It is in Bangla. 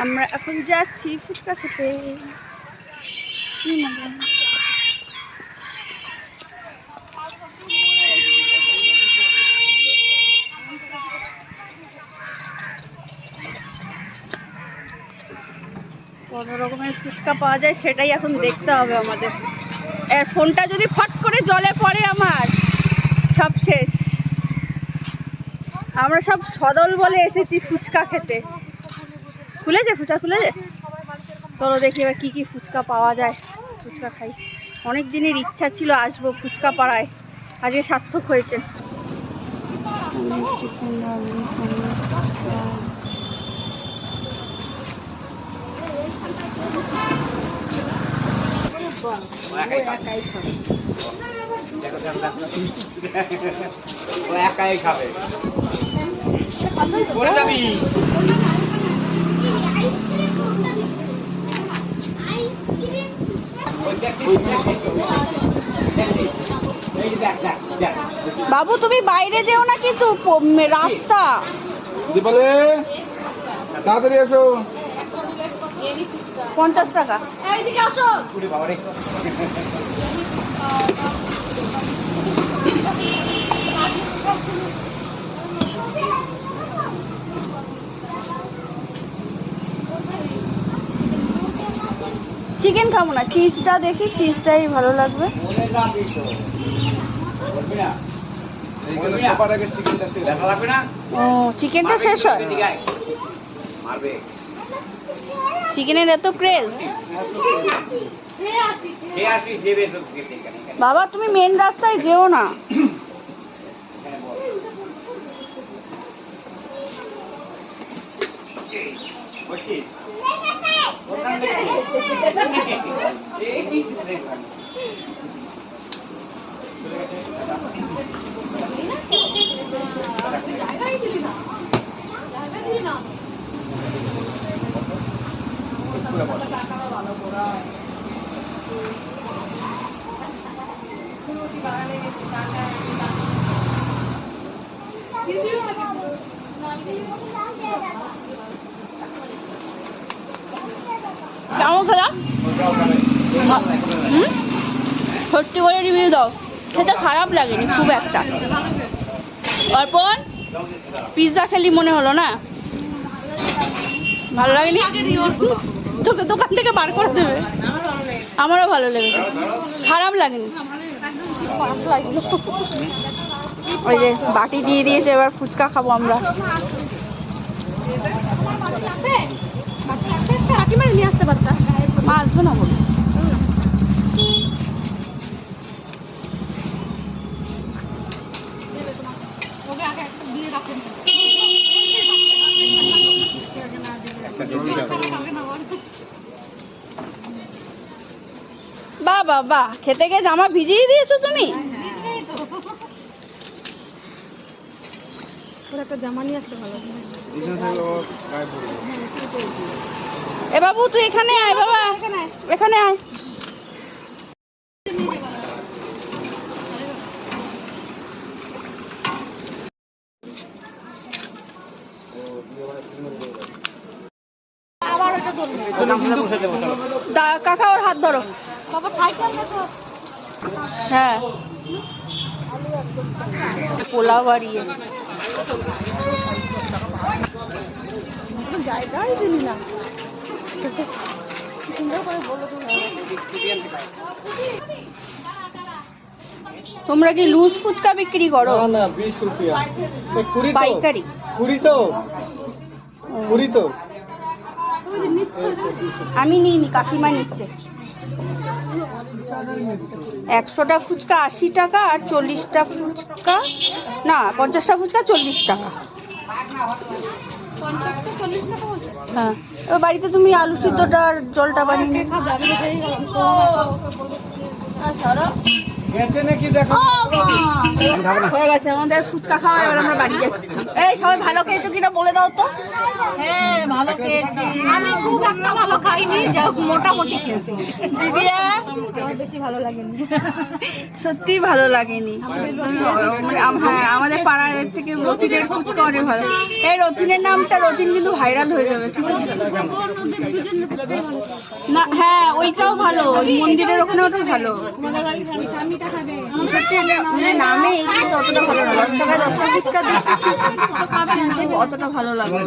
আমরা এখন যাচ্ছি ফুচকা খেতে। কত রকমের ফুচকা পাওয়া যায় সেটাই এখন দেখতে হবে আমাদের। এর ফোনটা যদি ফট করে জলে পড়ে আমার, সব শেষ। আমরা সব সদল বলে এসেছি ফুচকা খেতে। খুলেছে ফুচকা খুলেছে চলো দেখি এবার কী কী ফুচকা পাওয়া যায়, ফুচকা খাই। অনেক দিনের ইচ্ছা ছিল আসব ফুচকা পাড়ায়, আজকে সার্থক হয়েছে। একাই খাবে করে যাবি ওই ট্যাক্সি ট্যাক্সি এই দেখ দেখ দেখ বাবু তুমি বাইরে যেও না কিন্তু রাস্তা। দীপালি তাড়াতাড়ি এসো। পঞ্চাশ টাকা। পুরি বাবা রে। চিকেন খাব না চিজটা দেখি চিজটাই ভালো লাগবে। ও চিকেনটা শেষ হয়। চিকেনের এত ক্রেজ বাবা তুমি মেন রাস্তায় যেও না এখানে বল। বলছিস? ওখান থেকে? এই তো এখানে। কেমন খেলা। সত্যি করে রিভিউ দাও। সেটা খারাপ লাগেনি, খুব একটা। অর্পণ পিৎজা খেলি মনে হলো না? ভালো লাগেনি? তোকে দোকান থেকে বার করে দেবে। আমারও ভালো লেগেছে। খারাপ লাগেনি। ওই যে বাটি দিয়ে দিয়েছে এবার ফুচকা খাব আমরা। নিয়ে আসতে না বাহ খেতে গিয়ে জামা ভিজিয়ে দিয়েছ তুমি? এ বাবু তুই এখানে আয় বাবা। এখানে আয়। কাকা ওর হাত ধরো। হ্যাঁ। পোলা বাড়িয়ে। দিলি না। তোমরা কি লুজ ফুচকা বিক্রি করো? না বিশ রুপিয়া। কুড়ি পাইকারি। কুড়ি তো। কুড়ি তো। আমি নিইনি, কাকিমা নিচ্ছে। একশোটা ফুচকা আশি টাকা আর চল্লিশটা ফুচকা, না, পঞ্চাশটা ফুচকা চল্লিশ টাকা হ্যাঁ বাড়িতে তুমি আলু সিদ্ধটা আর জলটা বানিয়ে হয়ে গেছে আমাদের ফুচকা খাওয়া এবার আমরা বাড়ি যাচ্ছি। এই সবাই ভালো খেয়েছো কিনা বলে দাও তো। হ্যাঁ ভালো খেয়েছি। আমি খুব একটা ভালো খাইনি যা মোটামুটি খেয়েছি। দিদিয়া বেশি ভালো লাগেনি। সত্যি ভালো লাগেনি। মানে হ্যাঁ আমাদের পাড়ার থেকে রথিনের ফুচকা অনেক ভালো। এই রথিনের নামটা রথিন কিন্তু ভাইরাল হয়ে যাবে ঠিক আছে? না হ্যাঁ ওইটাও ভালো ওই মন্দিরের ওখানে ভালো। সত্যি নামে কিন্তু অতটা ভালো না। দশ অতটা ভালো লাগে